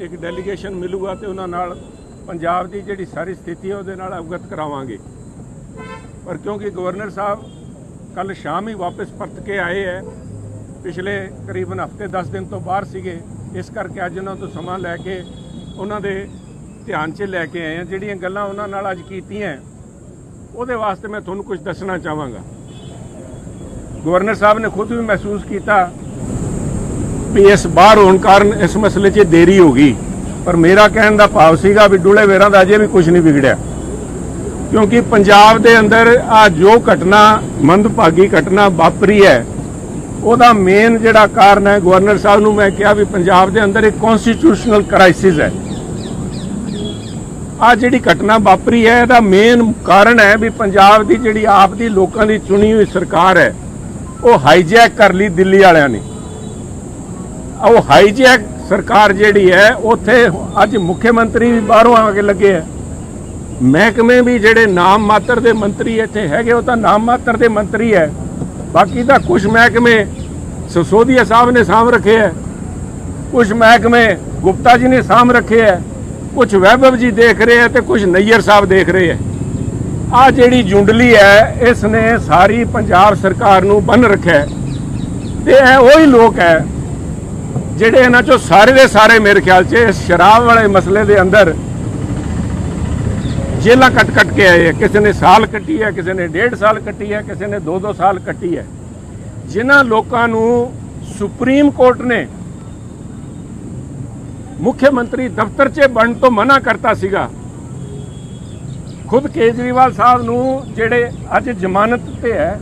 ਇੱਕ ਡੈਲੀਗੇਸ਼ਨ ਮਿਲੂਗਾ ਤੇ ਉਹਨਾਂ ਨਾਲ ਪੰਜਾਬ ਦੀ ਜਿਹੜੀ ਸਾਰੀ ਸਥਿਤੀ ਹੈ ਉਹਦੇ ਨਾਲ ਅਵਗਤ ਕਰਾਵਾਂਗੇ। ਪਰ ਕਿਉਂਕਿ ਗਵਰਨਰ ਸਾਹਿਬ ਕੱਲ ਸ਼ਾਮ ਹੀ ਵਾਪਸ ਪਰਤ ਕੇ ਆਏ ਹੈ, ਪਿਛਲੇ ਕਰੀਬਨ ਹਫ਼ਤੇ 10 ਦਿਨ ਤੋਂ ਬਾਹਰ ਸੀਗੇ, ਇਸ ਕਰਕੇ ਅੱਜ ਉਹਨਾਂ ਤੋਂ ਸਮਾਂ ਲੈ ਕੇ ਉਹਨਾਂ ਦੇ ਧਿਆਨ 'ਚ ਲੈ ਕੇ ਆਏ ਹਾਂ। ਜਿਹੜੀਆਂ ਗੱਲਾਂ ਉਹਨਾਂ ਨਾਲ ਅੱਜ ਕੀਤੀਆਂ ਉਹਦੇ ਵਾਸਤੇ ਮੈਂ ਤੁਹਾਨੂੰ ਕੁਝ ਦੱਸਣਾ ਚਾਹਾਂਗਾ। ਗਵਰਨਰ ਸਾਹਿਬ ਨੇ ਖੁਦ ਵੀ ਮਹਿਸੂਸ ਕੀਤਾ ਵੀ ਇਸ ਬਾਹਰ ਹੋਣ ਕਾਰਨ ਇਸ ਮਸਲੇ 'ਚ ਦੇਰੀ ਹੋ ਗਈ। ਪਰ ਮੇਰਾ ਕਹਿਣ ਦਾ ਭਾਵ ਸੀਗਾ ਵੀ ਡੁੱਲੇ ਵੇਰਾਂ ਦਾ ਅਜੇ ਵੀ ਕੁਝ ਨਹੀਂ ਵਿਗੜਿਆ। ਕਿਉਂਕਿ ਪੰਜਾਬ ਦੇ ਅੰਦਰ ਆ ਜੋ ਘਟਨਾ, ਮੰਦਭਾਗੀ ਘਟਨਾ ਵਾਪਰੀ ਹੈ, ਉਹਦਾ ਮੇਨ ਜਿਹੜਾ ਕਾਰਨ ਹੈ, ਗਵਰਨਰ ਸਾਹਿਬ ਨੂੰ ਮੈਂ ਕਿਹਾ ਵੀ ਪੰਜਾਬ ਦੇ ਅੰਦਰ ਇੱਕ ਕਨਸਟੀਟਿਊਸ਼ਨਲ ਕ੍ਰਾਈਸਿਸ ਹੈ। ਆ ਜਿਹੜੀ ਘਟਨਾ ਵਾਪਰੀ ਹੈ, ਇਹਦਾ ਮੇਨ ਕਾਰਨ ਹੈ ਵੀ ਪੰਜਾਬ ਦੀ ਜਿਹੜੀ ਆਪ ਦੀ ਲੋਕਾਂ ਦੀ ਚੁਣੀ ਹੋਈ ਸਰਕਾਰ ਹੈ, ਉਹ ਹਾਈਜੈਕ ਕਰ ਲਈ ਦਿੱਲੀ ਵਾਲਿਆਂ ਨੇ। ਉਹ ਹਾਈਜੈਕ ਸਰਕਾਰ ਜਿਹੜੀ ਹੈ, ਉੱਥੇ ਅੱਜ ਮੁੱਖ ਮੰਤਰੀ ਵੀ ਬਾਹਰੋਂ ਆ ਕੇ ਲੱਗੇ ਹੈ ਮਹਿਕਮੇ ਵੀ ਜਿਹੜੇ ਨਾਮ ਮਾਤਰ ਦੇ ਮੰਤਰੀ ਇੱਥੇ ਹੈਗੇ, ਉਹ ਤਾਂ ਨਾਮ ਮਾਤਰ ਦੇ ਮੰਤਰੀ ਹੈ। ਬਾਕੀ ਤਾਂ ਕੁਝ ਮਹਿਕਮੇ ਸਸੋਦੀਆ ਸਾਹਿਬ ਨੇ ਸਾਂਭ ਰੱਖੇ ਹੈ ਕੁਝ ਮਹਿਕਮੇ ਗੁਪਤਾ ਜੀ ਨੇ ਸਾਂਭ ਰੱਖੇ ਹੈ ਕੁਝ ਵੈਭਵ ਜੀ ਦੇਖ ਰਹੇ ਹੈ ਤੇ ਕੁਝ ਨਈਅਰ ਸਾਹਿਬ ਦੇਖ ਰਹੇ ਹੈ ਆ ਜਿਹੜੀ ਜੁੰਡਲੀ ਹੈ ਇਸ ਨੇ ਸਾਰੀ ਪੰਜਾਬ ਸਰਕਾਰ ਨੂੰ ਬੰਨ ਰੱਖਿਆ ਹੈ। ਤੇ ਇਹ ਉਹੀ ਲੋਕ ਹੈ ਜਿਹੜੇ ਇਹਨਾਂ ਚੋਂ ਸਾਰੇ ਦੇ ਸਾਰੇ ਮੇਰੇ ਖਿਆਲ 'ਚ ਇਸ ਸ਼ਰਾਬ ਵਾਲੇ ਮਸਲੇ ਦੇ ਅੰਦਰ ਜੇਲਾਂ ਕੱਟ ਕੱਟ ਕੇ ਆਏ ਹੈ ਕਿਸੇ ਨੇ ਸਾਲ ਕੱਟੀ ਹੈ, ਕਿਸੇ ਨੇ ਡੇਢ ਸਾਲ ਕੱਟੀ ਹੈ, ਕਿਸੇ ਨੇ 2-2 ਸਾਲ ਕੱਟੀ ਹੈ। ਜਿਨ੍ਹਾਂ ਲੋਕਾਂ ਨੂੰ ਸੁਪਰੀਮ ਕੋਰਟ ਨੇ ਮੁੱਖ ਮੰਤਰੀ ਦਫ਼ਤਰ 'ਚ ਬਣ ਤੋਂ ਮਨਾ ਕਰਤਾ ਸੀਗਾ। ਖੁਦ ਕੇਜਰੀਵਾਲ ਸਾਹਿਬ ਨੂੰ ਜਿਹੜੇ ਅੱਜ ਜ਼ਮਾਨਤ ਤੇ ਹੈ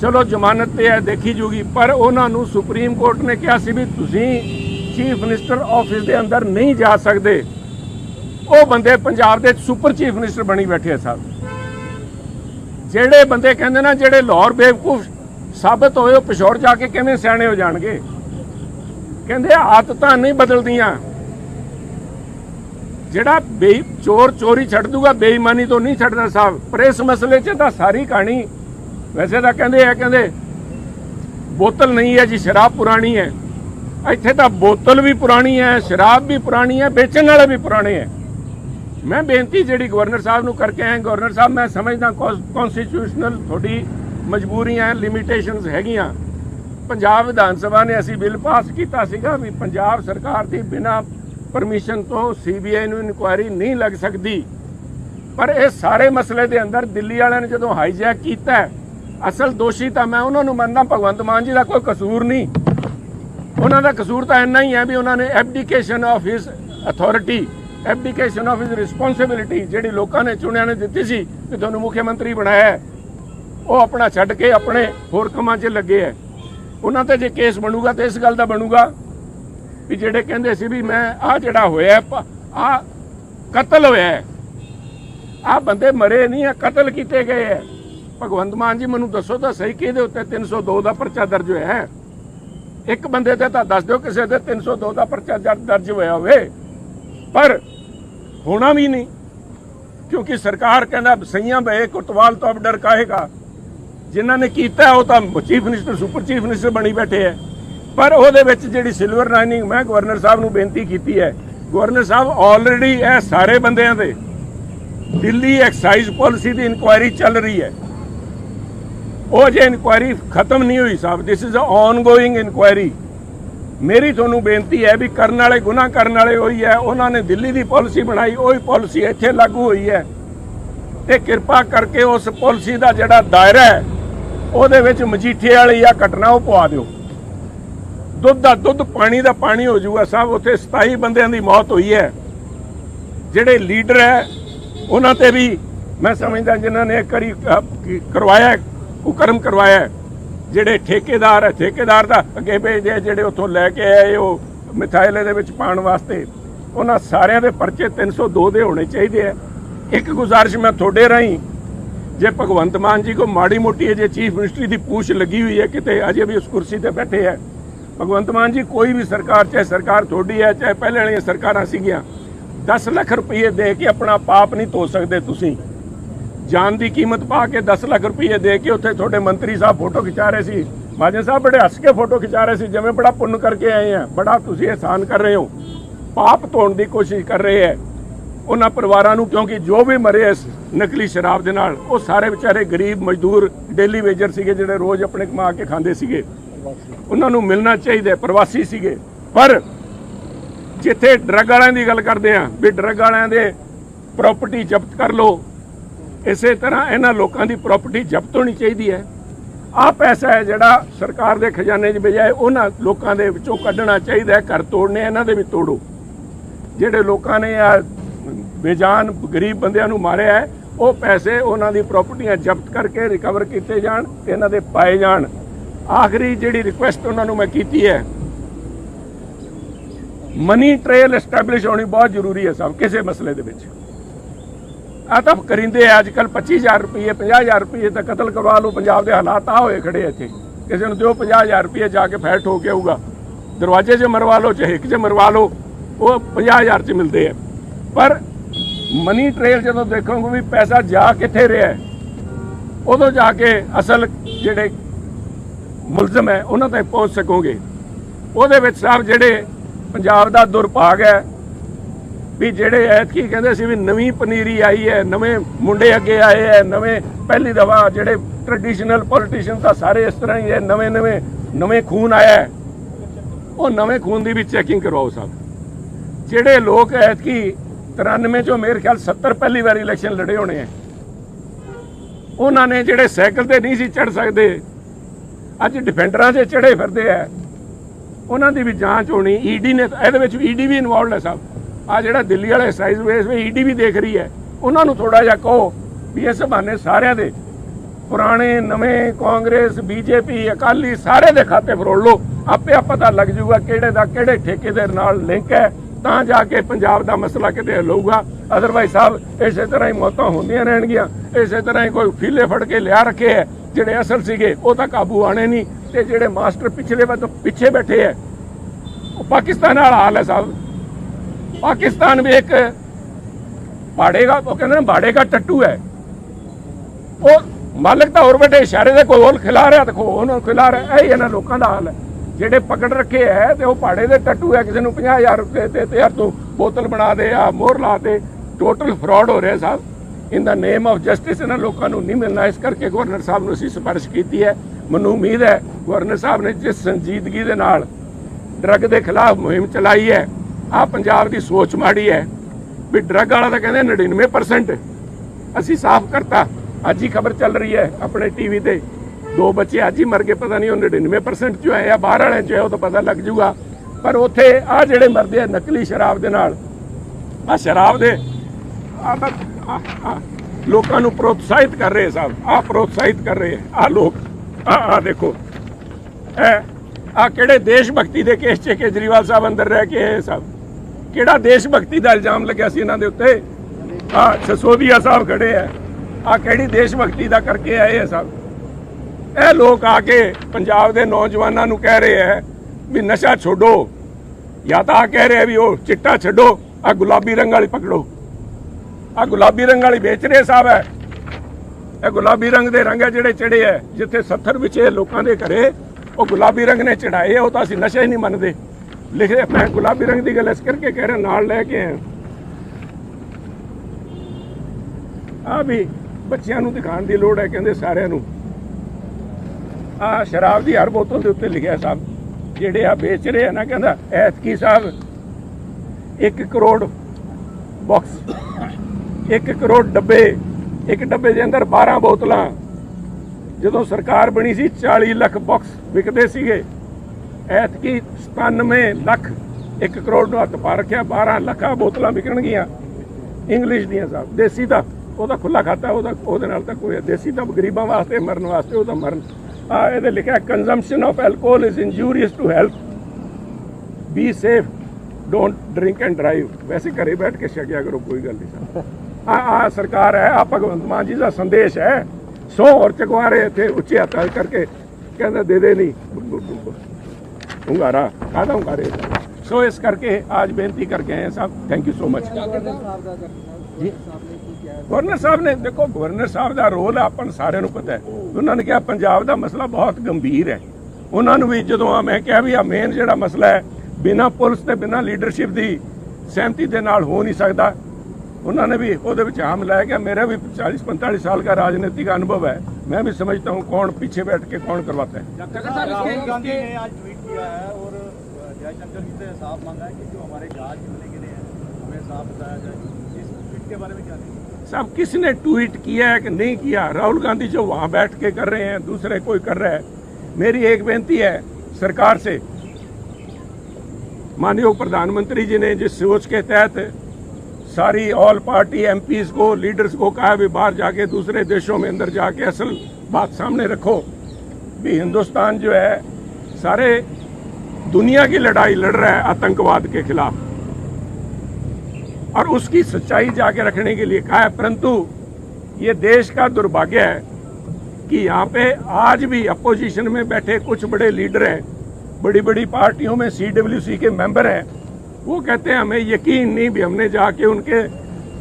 ਚਲੋ ਜ਼ਮਾਨਤ ਤੇ ਹੈ ਦੇਖੀ ਜੂਗੀ, ਪਰ ਉਹਨਾਂ ਨੂੰ ਸੁਪਰੀਮ ਕੋਰਟ ਨੇ ਕਿਹਾ ਸੀ ਵੀ ਤੁਸੀਂ ਚੀਫ ਮਿਨਿਸਟਰ ਆਫਿਸ ਦੇ ਅੰਦਰ ਨਹੀਂ ਜਾ ਸਕਦੇ। ਉਹ ਬੰਦੇ ਪੰਜਾਬ ਦੇ ਸੁਪਰ ਚੀਫ ਮਿਨਿਸਟਰ ਬਣੀ ਬੈਠੇ ਆ ਸਾਹਿਬ। ਜਿਹੜੇ ਬੰਦੇ ਕਹਿੰਦੇ ਨਾ, ਜਿਹੜੇ ਲਾਹੌਰ ਬੇਵਕੂਫ ਸਾਬਤ ਹੋਏ, ਉਹ ਪਿਸ਼ੌਰ ਜਾ ਕੇ ਕਿਵੇਂ ਸਿਆਣੇ ਹੋ ਜਾਣਗੇ? ਕਹਿੰਦੇ ਆਦਤਾਂ ਨਹੀਂ ਬਦਲਦੀਆਂ। ਜਿਹੜਾ ਬੇ ਚੋਰ ਚੋਰੀ ਛੱਡ ਦੂਗਾ, ਬੇਈਮਾਨੀ ਤੋਂ ਨਹੀਂ ਛੱਡਦਾ ਸਾਹਿਬ। ਪਰ ਇਸ ਮਸਲੇ 'ਚ ਤਾਂ ਸਾਰੀ ਕਹਾਣੀ ਵੈਸੇ ਤਾਂ ਕਹਿੰਦੇ ਆ, ਕਹਿੰਦੇ ਬੋਤਲ ਨਹੀਂ ਹੈ ਜੀ, ਸ਼ਰਾਬ ਪੁਰਾਣੀ ਹੈ। ਇੱਥੇ ਤਾਂ ਬੋਤਲ ਵੀ ਪੁਰਾਣੀ ਹੈ, ਸ਼ਰਾਬ ਵੀ ਪੁਰਾਣੀ ਹੈ, ਵੇਚਣ ਵਾਲੇ ਵੀ ਪੁਰਾਣੇ ਹੈ। ਮੈਂ ਬੇਨਤੀ ਜਿਹੜੀ ਗਵਰਨਰ ਸਾਹਿਬ ਨੂੰ ਕਰਕੇ ਆਇਆ, ਗਵਰਨਰ ਸਾਹਿਬ, ਮੈਂ ਸਮਝਦਾ ਕਨਸਟੀਟਿਊਸ਼ਨਲ ਤੁਹਾਡੀ ਮਜਬੂਰੀਆਂ ਲਿਮਿਟੇਸ਼ਨਸ ਹੈਗੀਆਂ। ਪੰਜਾਬ ਵਿਧਾਨ ਸਭਾ ਨੇ ਅਸੀਂ ਬਿੱਲ ਪਾਸ ਕੀਤਾ ਸੀਗਾ ਵੀ ਪੰਜਾਬ ਸਰਕਾਰ ਦੀ ਬਿਨਾ ਪਰਮਿਸ਼ਨ ਤੋਂ ਸੀਬੀਆਈ ਨੂੰ ਇਨਕੁਆਇਰੀ ਨਹੀਂ ਲੱਗ ਸਕਦੀ। ਪਰ ਇਹ ਸਾਰੇ ਮਸਲੇ ਦੇ ਅੰਦਰ ਦਿੱਲੀ ਵਾਲਿਆਂ ਨੇ ਜਦੋਂ ਹਾਈਜੈਕ ਕੀਤਾ ਅਸਲ ਦੋਸ਼ੀ ਤਾਂ ਮੈਂ ਉਹਨਾਂ ਨੂੰ ਮੰਨਦਾ, ਭਗਵੰਤ ਮਾਨ ਜੀ ਦਾ ਕੋਈ ਕਸੂਰ ਨਹੀਂ। ਉਹਨਾਂ ਦਾ ਕਸੂਰ ਤਾਂ ਇੰਨਾ ਹੀ ਹੈ ਵੀ ਉਹਨਾਂ ਨੇ abdication of his authority abdication of his responsibility ਜਿਹੜੀ ਲੋਕਾਂ ਨੇ ਚੁਣਿਆ ਨੇ ਦਿੱਤੀ ਸੀ ਕਿ ਤੁਹਾਨੂੰ ਮੁੱਖ ਮੰਤਰੀ ਬਣਾਇਆ ਉਹ ਆਪਣਾ ਛੱਡ ਕੇ ਆਪਣੇ ਹੋਰ ਕੰਮਾਂ 'ਚ ਲੱਗੇ ਹੈ। ਉਹਨਾਂ ਤੇ ਜੇ ਕੇਸ ਬਣੂਗਾ ਤੇ ਇਸ ਗੱਲ ਦਾ ਬਣੂਗਾ ਵੀ ਜਿਹੜੇ ਕਹਿੰਦੇ ਸੀ ਵੀ ਮੈਂ ਆ ਜਿਹੜਾ ਹੋਇਆ ਆ ਕਤਲ ਹੋਇਆ ਆ ਬੰਦੇ ਮਰੇ ਨਹੀਂ ਆ ਕਤਲ ਕੀਤੇ ਗਏ ਹੈ। ਭਗਵੰਤ ਮਾਨ ਜੀ, ਮੈਨੂੰ ਦੱਸੋ ਤਾਂ ਸਹੀ ਕਿਹਦੇ ਉੱਤੇ 302 ਦਾ ਪਰਚਾ ਦਰਜ ਹੋਇਆ ਹੈ? ਇੱਕ ਬੰਦੇ ਤੇ ਤਾਂ ਦੱਸ ਦਿਓ ਕਿਸੇ ਤੇ 302 ਦਾ ਪਰਚਾ ਦਰਜ ਹੋਇਆ ਹੋਵੇ। ਪਰ ਹੋਣਾ ਵੀ ਨਹੀਂ, ਕਿਉਂਕਿ ਸਰਕਾਰ ਕਹਿੰਦਾ ਸਈਆਂ ਬਏ ਕੁਤਵਾਲ ਤੋਂ ਅਬ ਡਰ ਕਾਹੇਗਾ? ਜਿਨ੍ਹਾਂ ਨੇ ਕੀਤਾ ਉਹ ਤਾਂ chief minister, super chief minister ਬਣੀ ਬੈਠੇ ਹੈ। ਪਰ ਉਹਦੇ ਵਿੱਚ ਜਿਹੜੀ ਸਿਲਵਰ ਲਾਈਨਿੰਗ, ਮੈਂ ਗਵਰਨਰ ਸਾਹਿਬ ਨੂੰ ਬੇਨਤੀ ਕੀਤੀ ਹੈ, ਗਵਰਨਰ ਸਾਹਿਬ ਆਲਰੇਡੀ ਇਹ ਸਾਰੇ ਬੰਦਿਆਂ ਦੇ ਦਿੱਲੀ ਐਕਸਾਈਜ਼ ਪਾਲਿਸੀ ਦੀ ਇਨਕੁਆਇਰੀ ਚੱਲ ਰਹੀ ਹੈ। ਉਹ ਜੇ ਇਨਕੁਆਇਰੀ ਖਤਮ ਨਹੀਂ ਹੋਈ ਸਾਹਿਬ this is a ongoing inquiry ਮੇਰੀ ਤੁਹਾਨੂੰ ਬੇਨਤੀ ਹੈ ਵੀ ਕਰਨ ਵਾਲੇ ਗੁਨਾਹ ਕਰਨ ਵਾਲੇ ਹੋਈ ਹੈ, ਉਹਨਾਂ ਨੇ ਦਿੱਲੀ ਦੀ ਪਾਲਿਸੀ ਬਣਾਈ, ਉਹੀ ਪਾਲਿਸੀ ਇੱਥੇ ਲਾਗੂ ਹੋਈ ਹੈ। ਤੇ ਕਿਰਪਾ ਕਰਕੇ ਉਸ ਪਾਲਿਸੀ ਦਾ ਜਿਹੜਾ ਦਾਇਰਾ ਹੈ, ਉਹਦੇ ਵਿੱਚ ਮਜੀਠੇ ਵਾਲੀ ਆ ਘਟਨਾ ਉਹ ਪਵਾ ਦਿਓ। ਦੁੱਧ ਦਾ ਦੁੱਧ, ਪਾਣੀ ਦਾ ਪਾਣੀ ਹੋ ਜਾਊਗਾ ਸਾਹਿਬ, ਉੱਥੇ 27 ਬੰਦਿਆਂ ਦੀ ਮੌਤ ਹੋਈ ਹੈ। ਜਿਹੜੇ ਲੀਡਰ ਹੈ, ਉਹਨਾਂ ਤੇ ਵੀ ਮੈਂ ਸਮਝਦਾ ਜਿਨ੍ਹਾਂ ਨੇ ਕਰੀ ਕਰਵਾਇਆ ਹੈ, ਕੁਕਰਮ ਕਰਵਾਇਆ ਜਿਹੜੇ ਠੇਕੇਦਾਰ ਹੈ ਠੇਕੇਦਾਰ ਦਾ ਅੱਗੇ ਭੇਜਦੇ ਜਿਹੜੇ ਉੱਥੋਂ ਲੈ ਕੇ ਆਏ ਉਹ ਮਿਥਾਇਲ ਦੇ ਵਿੱਚ ਪਾਉਣ ਵਾਸਤੇ। ਉਹਨਾਂ ਸਾਰਿਆਂ ਦੇ ਪਰਚੇ 302 ਦੇ ਹੋਣੇ ਚਾਹੀਦੇ ਆ। ਇੱਕ ਗੁਜ਼ਾਰਿਸ਼ ਮੈਂ ਤੁਹਾਡੇ ਰਾਹੀਂ ਜੇ ਭਗਵੰਤ ਮਾਨ ਜੀ ਕੋ ਮਾੜੀ ਮੋਟੀ ਜੇ ਚੀਫ ਮਿਨਿਸਟਰੀ ਦੀ ਪੂਛ ਲੱਗੀ ਹੋਈ ਹੈ ਕਿਤੇ ਅਜੇ ਵੀ ਉਸ ਕੁਰਸੀ ਤੇ ਬੈਠੇ ਹੈ ਭਗਵੰਤ ਮਾਨ ਜੀ ਕੋਈ ਵੀ ਸਰਕਾਰ ਚਾਹੇ ਸਰਕਾਰ ਤੁਹਾਡੀ ਹੈ ਚਾਹੇ ਪਹਿਲੇ ਵਾਲੀਆਂ ਸਰਕਾਰਾਂ ਸੀਗੀਆਂ 10 ਲੱਖ ਰੁਪਏ ਦੇ ਕੇ ਆਪਣਾ ਪਾਪ ਨਹੀਂ ਧੋ ਸਕਦੇ ਤੁਸੀਂ। ਜਾਨ ਦੀ ਕੀਮਤ ਪਾ ਕੇ 10 ਲੱਖ ਰੁਪਏ ਦੇ ਕੇ ਉੱਥੇ ਤੁਹਾਡੇ ਮੰਤਰੀ ਸਾਹਿਬ ਫੋਟੋ ਖਿਚਾ ਰਹੇ ਸੀ। ਮਾਜਨ ਸਾਹਿਬ ਬੜੇ ਹੱਸ ਕੇ ਫੋਟੋ ਖਿਚਾ ਰਹੇ ਸੀ, ਜਿਵੇਂ ਬੜਾ ਪੁੰਨ ਕਰਕੇ ਆਏ ਆ। ਬੜਾ ਤੁਸੀਂ ਇਹਸਾਨ ਕਰ ਰਹੇ ਹੋ। ਪਾਪ ਧੋਣ ਦੀ ਕੋਸ਼ਿਸ਼ ਕਰ ਰਹੇ ਹੈ। ਉਹਨਾਂ ਪਰਿਵਾਰਾਂ ਨੂੰ ਕਿਉਂਕਿ ਜੋ ਵੀ ਮਰੇ ਇਸ ਨਕਲੀ ਸ਼ਰਾਬ ਦੇ ਨਾਲ, ਉਹ ਸਾਰੇ ਵਿਚਾਰੇ ਗਰੀਬ, ਮਜ਼ਦੂਰ ਡੇਲੀ ਵੇਜਰ ਸੀਗੇ, ਜਿਹੜੇ ਰੋਜ਼ ਆਪਣੇ ਕਮਾ ਕੇ ਖਾਂਦੇ ਸੀਗੇ। ਉਹਨਾਂ ਨੂੰ ਮਿਲਣਾ ਚਾਹੀਦਾ ਪ੍ਰਵਾਸੀ ਸੀਗੇ। ਪਰ ਜਿੱਥੇ ਡਰੱਗ ਵਾਲਿਆਂ ਦੀ ਗੱਲ ਕਰਦੇ ਆ ਵੀ ਡਰੱਗ ਵਾਲਿਆਂ ਦੇ ਪ੍ਰਾਪਰਟੀ ਜ਼ਬਤ ਕਰ ਲਓ ਇਸੇ ਤਰ੍ਹਾਂ ਇਹਨਾਂ ਲੋਕਾਂ ਦੀ ਪ੍ਰਾਪਰਟੀ ਜ਼ਬਤ ਹੋਣੀ ਚਾਹੀਦੀ ਹੈ। ਆਹ ਪੈਸਾ ਹੈ ਜਿਹੜਾ ਸਰਕਾਰ ਦੇ ਖਜ਼ਾਨੇ 'ਚ ਬਜਾਏ ਉਹਨਾਂ ਲੋਕਾਂ ਦੇ ਵਿੱਚੋਂ ਕੱਢਣਾ ਚਾਹੀਦਾ ਹੈ, ਘਰ ਤੋੜਨੇ ਇਹਨਾਂ ਦੇ ਵੀ ਤੋੜੋ। ਜਿਹੜੇ ਲੋਕਾਂ ਨੇ ਆ ਬੇਜਾਨ ਗਰੀਬ ਬੰਦਿਆਂ ਨੂੰ ਮਾਰਿਆ ਹੈ, ਉਹ ਪੈਸੇ ਉਹਨਾਂ ਦੀ ਪ੍ਰਾਪਰਟੀਆਂ ਜ਼ਬਤ ਕਰਕੇ ਰਿਕਵਰ ਕੀਤੇ ਜਾਣ ਤੇ ਇਹਨਾਂ ਦੇ ਪਾਏ ਜਾਣ। ਆਖਰੀ ਜਿਹੜੀ ਰਿਕੁਐਸਟ ਉਹਨਾਂ ਨੂੰ ਮੈਂ ਕੀਤੀ ਹੈ ਮਨੀ ਟ੍ਰੇਲ ਐਸਟੈਬਲਿਸ਼ ਹੋਣੀ ਬਹੁਤ ਜ਼ਰੂਰੀ ਹੈ ਸਭ, ਕਿਸੇ ਮਸਲੇ ਦੇ ਵਿੱਚ। ਆ ਤਾਂ ਕਰਿੰਦੇ ਆ ਅੱਜ ਕੱਲ 25000 ਰੁਪਏ 50000 ਰੁਪਏ ਤਾਂ ਕਤਲ ਕਰਵਾ ਲਓ, ਪੰਜਾਬ ਦੇ ਹਾਲਾਤ ਆ ਹੋਏ ਖੜੇ ਇੱਥੇ। ਕਿਸੇ ਨੂੰ ਦਿਓ 50000 ਰੁਪਏ ਜਾ ਕੇ ਫੈਟ ਹੋ ਕੇ ਆਊਗਾ। ਦਰਵਾਜ਼ੇ 'ਚ ਮਰਵਾ ਲਓ, ਚਾਹੇ ਇੱਕ 'ਚ ਮਰਵਾ ਲਓ, ਉਹ 50000 'ਚ ਮਿਲਦੇ ਆ। ਪਰ ਮਨੀ ਟ੍ਰੇਲ ਜਦੋਂ ਦੇਖੋਗੇ ਵੀ ਪੈਸਾ ਜਾ ਕਿੱਥੇ ਰਿਹਾ ਉਦੋਂ ਜਾ ਕੇ ਅਸਲ ਜਿਹੜੇ ਮੁਲਜ਼ਮ ਹੈ, ਉਹਨਾਂ ਤੱਕ ਪਹੁੰਚ ਸਕੋਗੇ। ਉਹਦੇ ਵਿੱਚ ਸਾਹਿਬ ਜਿਹੜੇ ਪੰਜਾਬ ਦਾ ਦੁਰਭਾਗ ਹੈ ਵੀ ਜਿਹੜੇ ਐਤਕੀ ਕਹਿੰਦੇ ਸੀ ਵੀ ਨਵੀਂ ਪਨੀਰੀ ਆਈ ਹੈ, ਨਵੇਂ ਮੁੰਡੇ ਅੱਗੇ ਆਏ ਹੈ, ਨਵੇਂ ਪਹਿਲੀ ਦਫਾ ਜਿਹੜੇ ਟ੍ਰੈਡੀਸ਼ਨਲ ਪੋਲੀਟੀਸ਼ੀਅਨ ਤਾਂ ਸਾਰੇ ਇਸ ਤਰ੍ਹਾਂ ਹੀ ਹੈ, ਨਵੇਂ ਨਵੇਂ ਨਵੇਂ ਖੂਨ ਆਇਆ ਉਹ ਨਵੇਂ ਖੂਨ ਦੀ ਵੀ ਚੈਕਿੰਗ ਕਰਵਾਓ ਸਾਹਿਬ ਜਿਹੜੇ ਲੋਕ ਐਤਕੀ 93 ਚੋਂ ਮੇਰੇ ਖਿਆਲ 70 ਪਹਿਲੀ ਵਾਰ ਇਲੈਕਸ਼ਨ ਲੜੇ ਹੋਣੇ ਆ ਉਹਨਾਂ ਨੇ ਜਿਹੜੇ ਸਾਈਕਲ ਤੇ ਨਹੀਂ ਸੀ ਚੜ ਸਕਦੇ, ਅੱਜ ਡਿਫੈਂਡਰਾਂ 'ਚ ਚੜੇ ਫਿਰਦੇ ਆ ਉਹਨਾਂ ਦੀ ਵੀ ਜਾਂਚ ਹੋਣੀ ਈਡੀ ਨੇ ਇਹਦੇ ਵਿੱਚ ਈਡੀ ਵੀ ਇਨਵੋਲਡ ਹੈ ਸਾਹਿਬ ਆ ਜਿਹੜਾ ਦਿੱਲੀ ਵਾਲੇ ਐਕਸਾਈਜ਼ ਵੇਸ ਵੀ ਈਡੀ ਵੀ ਦੇਖ ਰਹੀ ਹੈ। ਉਹਨਾਂ ਨੂੰ ਥੋੜਾ ਜਿਹਾ ਕਹੋ ਵੀ ਇਸ ਬਹਾਨੇ ਸਾਰਿਆਂ ਦੇ, ਪੁਰਾਣੇ, ਨਵੇਂ ਕਾਂਗਰਸ, ਬੀਜੇਪੀ, ਅਕਾਲੀ, ਸਾਰੇ ਦੇ ਖਾਤੇ ਫਰੋੜ ਲਓ। ਆਪੇ ਆ ਪਤਾ ਲੱਗ ਜਾਊਗਾ ਕਿਹੜੇ ਦਾ ਕਿਹੜੇ ਠੇਕੇ ਦੇ ਨਾਲ ਲਿੰਕ ਹੈ, ਤਾਂ ਜਾ ਕੇ ਪੰਜਾਬ ਦਾ ਮਸਲਾ ਕਿਤੇ ਹਲੂਗਾ ਅਦਰਵਾਈਜ਼ ਸਾਹਿਬ, ਇਸੇ ਤਰ੍ਹਾਂ ਹੀ ਮੌਤਾਂ ਹੁੰਦੀਆਂ ਰਹਿਣਗੀਆਂ। ਇਸੇ ਤਰ੍ਹਾਂ ਹੀ ਕੋਈ ਫੀਲੇ ਫੜ ਕੇ ਲਿਆ ਰੱਖੇ ਹੈ। ਜਿਹੜੇ ਅਸਲ ਸੀਗੇ, ਉਹ ਤਾਂ ਕਾਬੂ ਆਣੇ ਨਹੀਂ। ਤੇ ਜਿਹੜੇ ਮਾਸਟਰ ਪਿਛਲੇ ਵੱਲ ਪਿੱਛੇ ਬੈਠੇ ਹੈ, ਉਹ ਪਾਕਿਸਤਾਨ ਵਾਲਾ ਹਾਲ ਹੈ ਸਾਹਿਬ। ਪਾਕਿਸਤਾਨ ਵੀ ਇੱਕ ਬਾੜੇਗਾ ਉਹ ਕਹਿੰਦੇ ਨੇ ਬਾੜੇਗਾ ਟੱਟੂ ਹੈ। ਉਹ ਮਾਲਕ ਤਾਂ ਹੋਰ ਵੱਡੇ ਇਸ਼ਾਰੇ ਦੇ ਕੋਈ ਹੋਰ ਖਿਲਾ ਰਿਹਾ, ਦੇਖੋ ਉਹਨੂੰ ਖਿਲਾ ਰਿਹਾ, ਇਹ ਇਹਨਾਂ ਲੋਕਾਂ ਦਾ ਹਾਲ ਹੈ। ਜਿਹੜੇ ਪਕੜ ਰੱਖੇ ਹੈ ਤੇ ਉਹ ਪਾੜੇ ਦੇ ਟੱਟੂ ਹੈ, ਕਿਸੇ ਨੂੰ 50000 ਰੁਪਏ ਤੇ ਤੇ ਯਾਰ ਤੂੰ ਬੋਤਲ ਬਣਾ ਦੇ, ਆ ਮੋਹਰ ਲਾ ਦੇ ਟੋਟਲ ਫਰਾਡ ਹੋ ਰਿਹਾ ਸਾਹਿਬ ਇਨ ਦਾ ਨੇਮ ਆਫ ਜਸਟਿਸ ਇਹਨਾਂ ਲੋਕਾਂ ਨੂੰ ਨਹੀਂ ਮਿਲਣਾ, ਇਸ ਕਰਕੇ ਗਵਰਨਰ ਸਾਹਿਬ ਨੂੰ ਅਸੀਂ ਸਿਫਾਰਿਸ਼ ਕੀਤੀ ਹੈ। ਮੈਨੂੰ ਉਮੀਦ ਹੈ ਗਵਰਨਰ ਸਾਹਿਬ ਨੇ ਜਿਸ ਸੰਜੀਦਗੀ ਦੇ ਨਾਲ ਡਰੱਗ ਦੇ ਖਿਲਾਫ ਮੁਹਿੰਮ ਚਲਾਈ ਹੈ ਆ ਪੰਜਾਬ ਦੀ ਸੋਚ ਮਾੜੀ ਹੈ ਵੀ ਡਰੱਗ ਵਾਲਾ ਤਾਂ ਕਹਿੰਦੇ 99% ਅਸੀਂ ਸਾਫ਼ ਕਰਤਾ। ਅੱਜ ਹੀ ਖਬਰ ਚੱਲ ਰਹੀ ਹੈ ਆਪਣੇ ਟੀਵੀ ਤੇ। ਦੋ ਬੱਚੇ ਅੱਜ ਹੀ ਮਰ ਗਏ, ਪਤਾ ਨਹੀਂ ਉਹ 99% ਚੋਂ ਆਏ ਆ, ਬਾਹਰ ਵਾਲਿਆਂ ਚੋਂ ਆਏ ਉਹ ਤਾਂ ਪਤਾ ਲੱਗ ਜੂਗਾ ਪਰ ਉੱਥੇ ਆ ਜਿਹੜੇ ਮਰਦੇ ਆ ਨਕਲੀ ਸ਼ਰਾਬ ਦੇ ਨਾਲ ਆ ਸ਼ਰਾਬ ਦੇ ਲੋਕਾਂ ਨੂੰ ਪ੍ਰੋਤਸਾਹਿਤ ਕਰ ਰਹੇ ਸਾਹਿਬ ਆ ਪ੍ਰੋਤਸਾਹਿਤ ਕਰ ਰਹੇ ਆ ਲੋਕ ਆ ਆ ਦੇਖੋ। ਇਹ ਆ ਕਿਹੜੇ ਦੇਸ਼ ਭਗਤੀ ਦੇ ਕੇਸ 'ਚ ਕੇਜਰੀਵਾਲ ਸਾਹਿਬ ਅੰਦਰ ਰਹਿ ਕੇ ਆਏ ਸਾਹਿਬ। ਕਿਹੜਾ ਦੇਸ਼ ਭਗਤੀ ਦਾ ਇਲਜ਼ਾਮ ਲੱਗਿਆ ਸੀ ਇਹਨਾਂ ਦੇ ਉੱਤੇ? ਆ, ਸਸੋਦੀਆ ਸਾਹਿਬ ਖੜੇ ਆ। ਆ ਕਿਹੜੀ ਦੇਸ਼ ਭਗਤੀ ਦਾ ਕਰਕੇ ਆਏ ਆ ਸਾਹਿਬ ਇਹ ਲੋਕ ਆ ਕੇ ਪੰਜਾਬ ਦੇ ਨੌਜਵਾਨਾਂ ਨੂੰ ਕਹਿ ਰਹੇ ਹੈ ਵੀ ਨਸ਼ਾ ਛੋਡੋ। ਜਾਂ ਤਾਂ ਆ ਕਹਿ ਰਹੇ ਵੀ ਉਹ ਚਿੱਟਾ ਛੱਡੋ ਆ ਗੁਲਾਬੀ ਰੰਗ ਵਾਲੀ ਪਕੜੋ। ਆ ਗੁਲਾਬੀ ਰੰਗ ਵਾਲੀ ਵੇਚ ਰਹੇ ਸਾਹਿਬ ਹੈ। ਇਹ ਗੁਲਾਬੀ ਰੰਗ ਦੇ ਰੰਗ ਹੈ ਜਿਹੜੇ ਚੜੇ ਹੈ ਜਿੱਥੇ 70 ਵਿਚੇ ਲੋਕਾਂ ਦੇ ਘਰੇ, ਉਹ ਗੁਲਾਬੀ ਰੰਗ ਨੇ ਚੜਾਏ ਉਹ ਤਾਂ ਅਸੀਂ ਨਸ਼ਾ ਹੀ ਨਹੀਂ ਮੰਨਦੇ। ਲਿਖਦੇ ਮੈਂ ਗੁਲਾਬੀ ਰੰਗ ਦੀ ਗੱਲ ਇਸ ਕਰਕੇ ਕਹਿ ਰਿਹਾ, ਨਾਲ ਲੈ ਕੇ ਆਇਆ। ਆ ਵੀ ਬੱਚਿਆਂ ਨੂੰ ਦਿਖਾਉਣ ਦੀ ਲੋੜ ਹੈ, ਕਹਿੰਦੇ ਸਾਰਿਆਂ ਨੂੰ। ਆ ਸ਼ਰਾਬ ਦੀ ਹਰ ਬੋਤਲ ਦੇ ਉੱਤੇ ਲਿਖਿਆ ਸਾਹਿਬ, ਜਿਹੜੇ ਆ ਵੇਚ ਰਹੇ ਆ ਨਾ, ਕਹਿੰਦਾ ਐਤਕੀ ਸਾਹਿਬ 1 ਕਰੋੜ ਬਾਕਸ 1 ਕਰੋੜ ਡੱਬੇ, ਇੱਕ ਡੱਬੇ ਦੇ ਅੰਦਰ 12 ਬੋਤਲਾਂ। ਜਦੋਂ ਸਰਕਾਰ ਬਣੀ ਸੀ 40 ਲੱਖ ਬਾਕਸ ਵਿਕਦੇ ਸੀਗੇ। ਐਤਕੀ 97 ਲੱਖ 1 ਕਰੋੜ ਨੂੰ ਹੱਥ ਪਾ ਰੱਖਿਆ 12 ਲੱਖਾਂ ਬੋਤਲਾਂ ਵਿਕਣਗੀਆਂ ਇੰਗਲਿਸ਼ ਦੀਆਂ ਸਾਹਿਬ। ਦੇਸੀ ਤਾਂ ਉਹਦਾ ਖੁੱਲਾ ਖਾਤਾ, ਉਹਦਾ ਉਹਦੇ ਨਾਲ ਤਾਂ ਕੋਈ ਦੇਸੀ ਤਾਂ ਗਰੀਬਾਂ ਵਾਸਤੇ, ਮਰਨ ਵਾਸਤੇ ਉਹਦਾ ਮਰਨ। ਆ, ਇਹਦੇ ਲਿਖਿਆ consumption of alcohol is injurious to health be safe don't drink and drive ਵੈਸੇ ਘਰੇ ਬੈਠ ਕੇ ਛਕਿਆ ਕਰੋ, ਕੋਈ ਗੱਲ ਨਹੀਂ ਆ ਆ ਸਰਕਾਰ ਹੈ, ਆ ਭਗਵੰਤ ਮਾਨ ਜੀ ਦਾ ਸੰਦੇਸ਼ ਹੈ। ਸੋ ਹੋਰ ਚਕਵਾਰੇ ਇੱਥੇ ਉੱਚੇ ਹੱਥ ਕਰਕੇ ਕਹਿੰਦਾ, ਦੇ ਦੇ ਨਹੀਂ। ਹੁੰਗਾਰਾ ਕਾਹਦਾ ਹੁੰਗਾਰੇ ਸੋ ਇਸ ਕਰਕੇ ਅੱਜ ਬੇਨਤੀ ਕਰਕੇ ਆਏ ਸਾਹਿਬ thank you so much governor ਸਾਹਿਬ ਨੇ, ਦੇਖੋ, ਗਵਰਨਰ ਸਾਹਿਬ ਦਾ ਰੋਲ ਆਪਾਂ ਸਾਰਿਆਂ ਨੂੰ ਪਤਾ ਹੈ। ਉਹਨਾਂ ਨੇ ਕਿਹਾ, ਪੰਜਾਬ ਦਾ ਮਸਲਾ ਬਹੁਤ ਗੰਭੀਰ ਹੈ। ਉਹਨਾਂ ਨੂੰ ਵੀ ਜਦੋਂ ਆ ਮੈਂ ਕਿਹਾ ਵੀ ਆ ਮੇਨ ਜਿਹੜਾ ਮਸਲਾ ਹੈ, ਬਿਨਾ ਪੁਲਿਸ ਤੇ, ਬਿਨਾ ਲੀਡਰਸ਼ਿਪ ਦੀ ਸਹਿਮਤੀ ਦੇ ਨਾਲ ਹੋ ਨਹੀਂ ਸਕਦਾ। ਉਹਨਾਂ ਨੇ ਵੀ ਉਹਦੇ ਵਿੱਚ ਆਮ ਲਾਇਆ ਗਿਆ। ਮੇਰਾ ਵੀ 40 45 ਸਾਲ ਦਾ ਰਾਜਨੀਤਿਕ ਅਨੁਭਵ ਹੈ। ਮੈਂ ਵੀ ਸਮਝਦਾ ਹਾਂ ਕੌਣ ਪਿੱਛੇ ਬੈਠ ਕੇ ਕੌਣ ਕਰਵਾਤਾ ਹੈ। किया है और जयशंकर जी से साफ़ मांगा है कि जो हमारे जहाज़ मिलने के लिए हैं, हमें साफ़ बताया जाए। इस ट्वीट के बारे में क्या साहब किसने ट्वीट किया है कि नहीं किया? राहुल गांधी जो वहाँ बैठ के कर रहे हैं, दूसरे कोई कर रहा है? मेरी एक बेनती है सरकार से। माननीय प्रधानमंत्री जी ने जिस सोच के तहत सारी ऑल पार्टी एमपीज को लीडर्स को कहा भी बाहर जाके दूसरे देशों में अंदर जाके असल बात सामने रखो। भी हिंदुस्तान जो है, सारे दुनिया की लड़ाई लड़ रहा है आतंकवाद के खिलाफ। और उसकी सच्चाई जाके रखने के लिए कहा है, परंतु ये देश का दुर्भाग्य है कि यहाँ पे आज भी अपोजिशन में बैठे कुछ बड़े लीडर हैं बड़ी बड़ी पार्टियों में सीडब्ल्यूसी के मेंबर हैं। वो कहते हैं, हमें यकीन नहीं भी हमने जाके उनके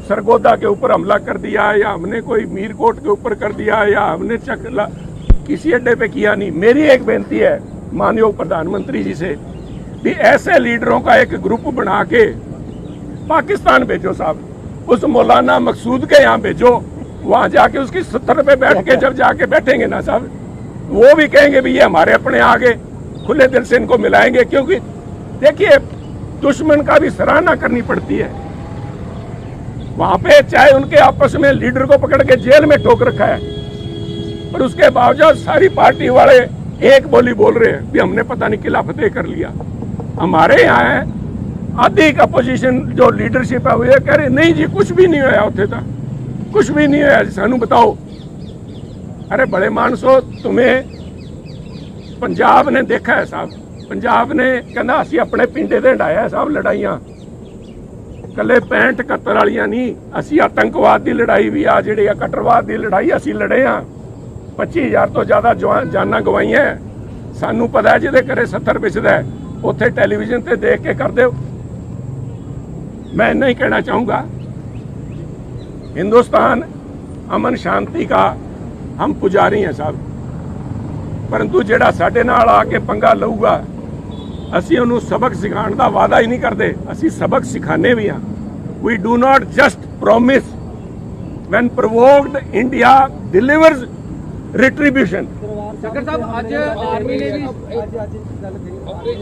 सरगोदा के ऊपर हमला कर दिया या हमने कोई मीरकोट के ऊपर कर दिया या हमने चकला किसी अड्डे पे किया नहीं। मेरी एक बेनती है माननीय प्रधानमंत्री जी से भी ऐसे लीडरों का एक ग्रुप बना के पाकिस्तान भेजो साहब। उस मौलाना मकसूद के यहाँ भेजो। वहाँ जाके उसकी सत्तर पे बैठ के जब जाके बैठेंगे ना साहब वो भी कहेंगे भी ये हमारे अपने आगे खुले दिल से इनको मिलाएँगे क्योंकि देखिए दुश्मन का भी सराहना करनी पड़ती है। वहाँ पे चाहे उनके आपस में लीडर को पकड़ के जेल में ठोक रखा है पर उसके बावजूद सारी पार्टी वाले एक बोली बोल रहे हैं भी हमने पता नहीं किला फतेह कर लिया हमारे यहाँ है आधी अपोजिशन जो लीडरशिप है वो ये कह रही नहीं जी कुछ भी नहीं होया उत्थे ਤਾਂ ਕੁਝ ਵੀ ਨਹੀਂ ਹੋਇਆ ਜੀ ਸਾਨੂੰ ਬਤਾਓ ਅਰੇ ਬੜੇ ਮਾਨਸੋ तुम्हें ਪੰਜਾਬ ਨੇ ਦੇਖਿਆ ਹੈ ਸਾਹਿਬ ਪੰਜਾਬ ਨੇ ਕਹਿੰਦਾ ਅਸੀਂ ਆਪਣੇ ਪਿੰਡੇ ਤੇ ਢਾਇਆ ਸਾਹਿਬ ਲੜਾਈਆਂ ਕੱਲੇ 65 71 ਵਾਲੀਆਂ ਨਹੀਂ ਅਸੀਂ ਆਤੰਕਵਾਦ ਦੀ ਲੜਾਈ ਵੀ ਆ ਜਿਹੜੇ ਆ ਕਟਰਵਾਦ ਦੀ ਲੜਾਈ ਅਸੀਂ ਲੜੇ ਆ 25000 ਤੋਂ ਜ਼ਿਆਦਾ ਜਵਾਨ- ਜਾਨਾਂ ਗਵਾਈਆਂ ਹੈ। ਸਾਨੂੰ ਪਤਾ ਹੈ ਜਿਹਦੇ ਘਰੇ 70 ਵਿਸਦਾ ਹੈ, ਉੱਥੇ ਟੈਲੀਵਿਜ਼ਨ ਤੇ ਦੇਖ ਕੇ ਕਰ ਦਿਓ मैं नहीं कहना चाहूंगा हिंदुस्तान अमन शांति का हम पुजारी हैं साहब परंतु ਜਿਹੜਾ ਸਾਡੇ ਨਾਲ ਆ ਕੇ ਪੰਗਾ ਲਊਗਾ ਅਸੀਂ ਉਹਨੂੰ ਸਬਕ ਸਿਖਾਉਣ ਦਾ ਵਾਅਦਾ ਹੀ ਨਹੀਂ ਕਰਦੇ ਅਸੀਂ ਸਬਕ ਸਿਖਾਣੇ ਵੀ ਆ we do not just promise when provoked india delivers retribution sir ਸਾਹਿਬ ਅੱਜ ਆਰਮੀ ਨੇ ਵੀ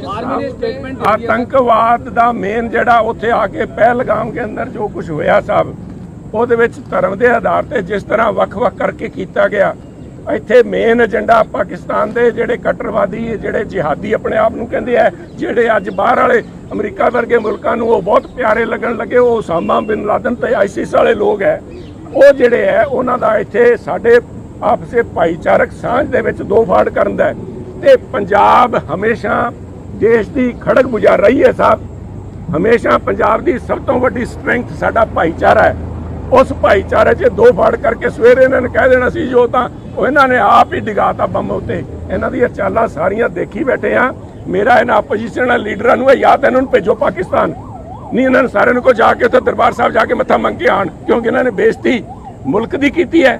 ਆਰਮੀ ਨੇ ਸਟੇਟਮੈਂਟ ਆਤੰਕਵਾਦ ਦਾ ਮੇਨ ਜਿਹੜਾ ਉੱਥੇ ਆ ਕੇ ਪਹਿਲਗਾਮ ਦੇ ਅੰਦਰ ਜੋ ਕੁਝ ਹੋਇਆ ਸਾਹਿਬ ਉਹਦੇ ਵਿੱਚ ਧਰਮ ਦੇ ਆਧਾਰ ਤੇ ਜਿਸ ਤਰ੍ਹਾਂ ਵੱਖ-ਵੱਖ ਕਰਕੇ ਕੀਤਾ ਗਿਆ ਇੱਥੇ ਮੇਨ ਏਜੰਡਾ ਪਾਕਿਸਤਾਨ ਦੇ ਜਿਹੜੇ ਕਟਰਵਾਦੀ ਜਿਹੜੇ ਜਿਹਾਦੀ ਆਪਣੇ ਆਪ ਨੂੰ ਕਹਿੰਦੇ ਆ ਜਿਹੜੇ ਅੱਜ ਬਾਹਰ ਵਾਲੇ ਅਮਰੀਕਾ ਵਰਗੇ ਮੁਲਕਾਂ ਨੂੰ ਉਹ ਬਹੁਤ ਪਿਆਰੇ ਲੱਗਣ ਲੱਗੇ ਉਹ ਸਾਮਾ ਬਿਨ ਲਾਦਨ ਤੇ ਆਈਸਿਸ ਵਾਲੇ ਲੋਕ ਹੈ ਉਹ ਜਿਹੜੇ ਹੈ ਉਹਨਾਂ ਦਾ ਇੱਥੇ ਸਾਡੇ ਆਪਸੇ ਭਾਈਚਾਰਕ ਸਾਂਝ ਦੇ ਵਿੱਚ ਦੋ ਫਾੜ ਕਰਨ ਦਾ ਤੇ ਪੰਜਾਬ ਹਮੇਸ਼ਾ ਦੇਸ਼ ਦੀ ਖੜਕ ਬੁਝਾ ਰਹੀ ਹੈ ਸਾਹਿਬ। ਹਮੇਸ਼ਾ ਪੰਜਾਬ ਦੀ ਸਭ ਤੋਂ ਵੱਡੀ ਸਟਰੈਂਥ ਸਾਡਾ ਭਾਈਚਾਰਾ ਹੈ। ਉਸ ਭਾਈਚਾਰੇ 'ਚ ਦੋ ਫਾੜ ਕਰਕੇ ਸਵੇਰੇ ਇਹਨਾਂ ਨੇ ਕਹਿ ਦੇਣਾ ਸੀ, ਜੋ ਤਾਂ ਉਹ ਇਹਨਾਂ ਨੇ ਆਪ ਹੀ ਡਿਗਾਤਾ ਬੰਮ ਉੱਤੇ। ਇਹਨਾਂ ਦੀਆਂ ਚਾਲਾਂ ਸਾਰੀਆਂ ਦੇਖੀ ਬੈਠੇ ਆ ਮੇਰਾ ਇਹਨਾਂ ਆਪੋਜੀਸ਼ਨ ਲੀਡਰਾਂ ਨੂੰ ਹੈ ਜਾਂ ਤਾਂ ਇਹਨਾਂ ਨੂੰ ਭੇਜੋ ਪਾਕਿਸਤਾਨ। ਨਹੀਂ, ਇਹਨਾਂ ਨੂੰ ਸਾਰਿਆਂ ਨੂੰ ਕੋ ਜਾ ਕੇ ਉੱਥੇ ਦਰਬਾਰ ਸਾਹਿਬ ਜਾ ਕੇ ਮੱਥਾ ਮੰਗ ਕੇ ਆਣ ਕਿਉਂਕਿ ਇਹਨਾਂ ਨੇ ਬੇਇੱਜ਼ਤੀ ਮੁਲਕ ਦੀ ਕੀਤੀ ਹੈ।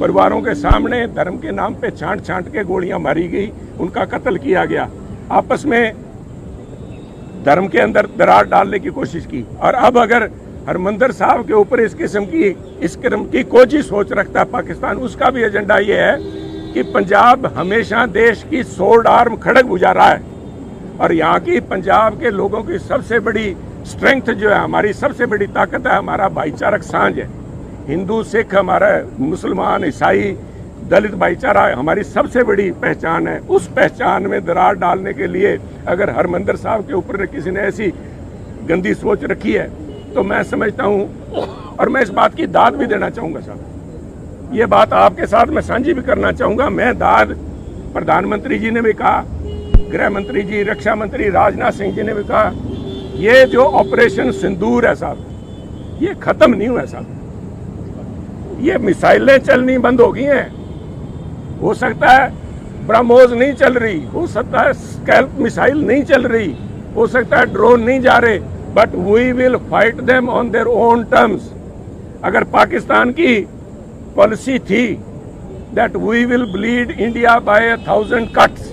परिवारों के सामने धर्म के नाम पे छांट छांट के गोलियाँ मारी गई, उनका कत्ल किया गया। आपस में धर्म के अंदर दरार डालने की कोशिश की। और अब अगर हरमंदर साहब के ऊपर इस किस्म की, इस किस्म की कोई सोच रखता है पाकिस्तान, उसका भी एजेंडा ये है कि पंजाब हमेशा देश की सोल्ड आर्म खड़क बुझा रहा है। और यहाँ की पंजाब के लोगों की सबसे बड़ी स्ट्रेंथ जो है, हमारी सबसे बड़ी ताकत है, हमारा भाईचारक साँझ है। हिंदू, सिख हमारा, मुसलमान, ईसाई, दलित भाईचारा हमारी सबसे बड़ी पहचान है। उस पहचान में दरार डालने के लिए अगर हरमंदर साहब के ऊपर किसी ने ऐसी गंदी सोच रखी है तो मैं समझता हूँ, और मैं इस बात की दाद भी देना चाहूँगा साहब। ये बात आपके साथ मैं साझी भी करना चाहूँगा। मैं दाद प्रधानमंत्री जी ने भी कहा, गृह मंत्री जी, रक्षा मंत्री राजनाथ सिंह जी ने भी कहा, ये जो ऑपरेशन सिंदूर है साहब, ये खत्म नहीं हुआ साहब। ये मिसाइलें चलनी बंद हो गई हैं। हो सकता है ब्रह्मोस नहीं चल रही, हो सकता है स्कैल्प मिसाइल नहीं चल रही, हो सकता है ड्रोन नहीं जा रहे but we will fight them on their own terms अगर पाकिस्तान की पॉलिसी थी that we will bleed India by thousand cuts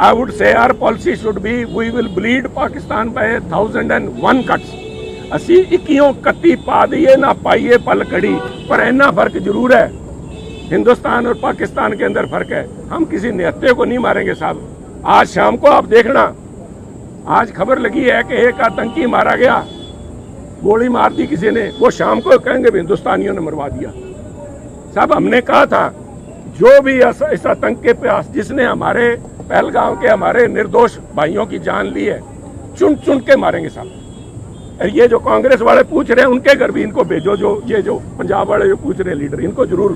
I would say our policy should be we will bleed Pakistan by thousand and one cuts ਅਸੀਂ 21 31 ਪਾ ਦਈਏ ਨਾ ਪਾਈਏ ਪਲ ਕੜੀ ਪਰ ਇੰਨਾ ਫਰਕ ਜ਼ਰੂਰ है हिंदुस्तान और पाकिस्तान के अंदर फर्क है हम किसी निहत्ते को नहीं मारेंगे साहब आज शाम को आप देखना आज खबर लगी है कि एक आतंकी मारा गया गोली मार दी किसी ने वो शाम को कहेंगे भी हिंदुस्तानियों ने मरवा दिया साहब हमने कहा था जो भी इस इस आतंक के पास जिसने हमारे पहलगांव के हमारे निर्दोष भाइयों की जान ली है चुन चुन के मारेंगे साहब और ये जो कांग्रेस वाले पूछ रहे हैं उनके घर भी इनको भेजो जो ये जो पंजाब वाले जो पूछ रहे हैं लीडर इनको जरूर